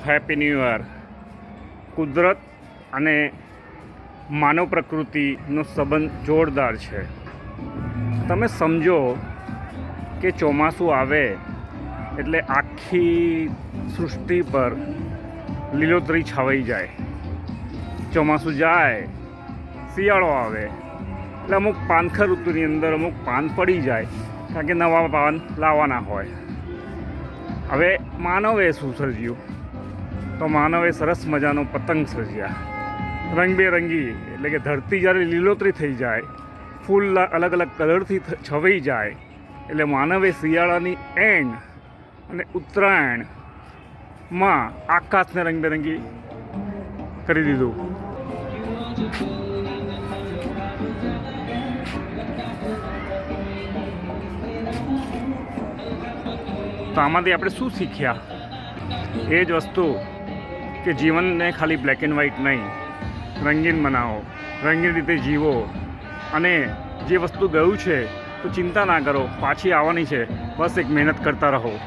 Happy new year કુદરત અને માનવ પ્રકૃતિનો સંબંધ જોરદાર છે. તમે સમજો કે ચોમાસું આવે એટલે આખી સૃષ્ટિ પર લીલોતરી છવાઈ જાય. ચોમાસું જાય, શિયાળો આવે, એટલે અમુક પાનખર ઋતુની અંદર અમુક પાન પડી જાય, કારણ કે નવા પાન લાવવાના હોય. હવે માનવે શું સર્જ્યું તો માનવે સરસ મજાનો પતંગ સર્જ્યા. રંગબેરંગી, એટલે કે ધરતી જ્યારે લીલોતરી થઈ જાય, ફૂલ અલગ અલગ કલરથી છવાઈ જાય, એટલે માનવે શિયાળાની એન્ડ અને ઉત્તરાયણમાં આકાશને રંગબેરંગી કરી દીધું. તો આમાંથી આપણે શું શીખ્યા? એ જ વસ્તુ કે જીવનને ખાલી બ્લેક એન્ડ વ્હાઇટ નહીં, રંગીન બનાવો, રંગીન રીતે જીવો. અને જે વસ્તુ ગયું છે, તો ચિંતા ના કરો, પાછી આવવાની છે. બસ એક મહેનત કરતા રહો.